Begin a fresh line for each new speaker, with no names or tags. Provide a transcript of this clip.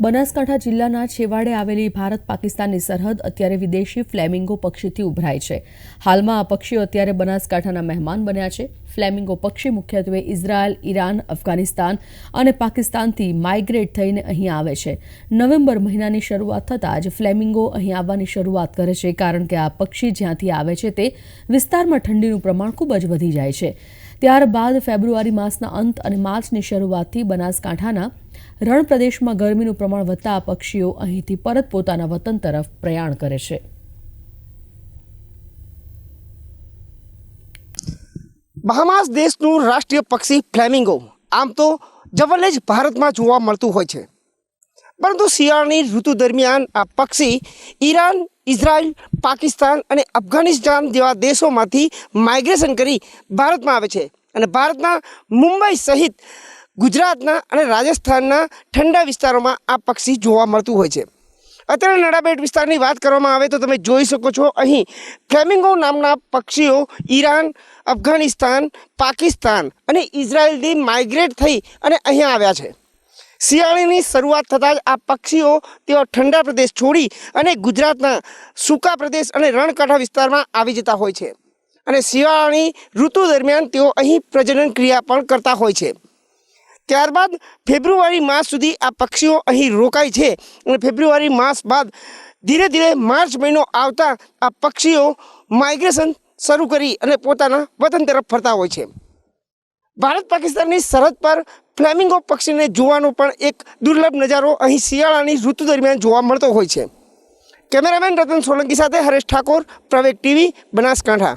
બનાસકાંઠા જિલ્લાના છેવાડે આવેલી ભારત પાકિસ્તાનની સરહદ અત્યારે વિદેશી ફ્લેમિંગો પક્ષીથી ઉભરાય છે. હાલમાં આ પક્ષીઓ અત્યારે બનાસકાંઠાના મહેમાન બન્યા છે. ફ્લેમિંગો પક્ષી મુખ્યત્વે ઇઝરાયલ, ઈરાન, અફઘાનિસ્તાન અને પાકિસ્તાનથી માઇગ્રેટ થઈને અહીં આવે છે. નવેમ્બર મહિનાની શરૂઆત થતાં જ ફ્લેમિંગો અહીં આવવાની શરૂઆત કરે છે કારણ કે આ પક્ષી જ્યાંથી આવે છે તે વિસ્તારમાં ઠંડીનું પ્રમાણ ખૂબ જ વધી જાય છે. ત્યારબાદ ફેબ્રુઆરી માસના અંત અને માર્ચની શરૂઆતથી બનાસકાંઠાના રણ પ્રદેશમાં ગરમીનું પ્રમાણ વધતા આ પક્ષીઓ અહીંથી પરત પોતાના વતન તરફ પ્રયાણ કરે છે.
બહામાસ દેશનું રાષ્ટ્રીય પક્ષી ફ્લેમિંગો. આમ તો જવલ્લે જ ભારતમાં જોવા મળતું હોય છે. પરંતુ શિયાળાની ઋતુ દરમિયાન આ પક્ષી ઈરાન, ઇઝરાયલ, પાકિસ્તાન અને અફઘાનિસ્તાન જેવા દેશોમાંથી માઇગ્રેશન કરી ભારતમાં આવે છે. અને ભારતના મુંબઈ સહિત ગુજરાતના અને રાજસ્થાનના ઠંડા વિસ્તારોમાં આ પક્ષી જોવા મળતું હોય છે. અત્યારે નડાબેટ વિસ્તારની વાત કરવામાં આવે તો તમે જોઈ શકો છો, અહીં ફ્લેમિંગો નામના પક્ષીઓ ઈરાન, અફઘાનિસ્તાન, પાકિસ્તાન અને ઇઝરાયલથી માઇગ્રેટ થઈ અને અહીંયા આવ્યા છે. શિયાળાની શરૂઆત થતાં જ આ પક્ષીઓ તેઓ ઠંડા પ્રદેશ છોડી અને ગુજરાતના સૂકા પ્રદેશ અને રણકાંઠા વિસ્તારમાં આવી જતા હોય છે. અને શિયાળાની ઋતુ દરમિયાન તેઓ અહીં પ્રજનન ક્રિયા પણ કરતા હોય છે. ત્યારબાદ ફેબ્રુઆરી માસ સુધી આ પક્ષીઓ અહીં રોકાય છે અને ફેબ્રુઆરી માસ બાદ ધીરે ધીરે માર્ચ મહિનો આવતા આ પક્ષીઓ માઇગ્રેશન શરૂ કરી અને પોતાના વતન તરફ ફરતા હોય છે. ભારત પાકિસ્તાનની સરહદ પર ફ્લેમિંગો પક્ષીને જોવાનો પણ એક દુર્લભ નજારો અહીં શિયાળાની ઋતુ દરમિયાન જોવા મળતો હોય છે. કેમેરામેન રતન સોલંકી સાથે હરેશ ઠાકોર, પ્રવેગ ટીવી, બનાસકાંઠા.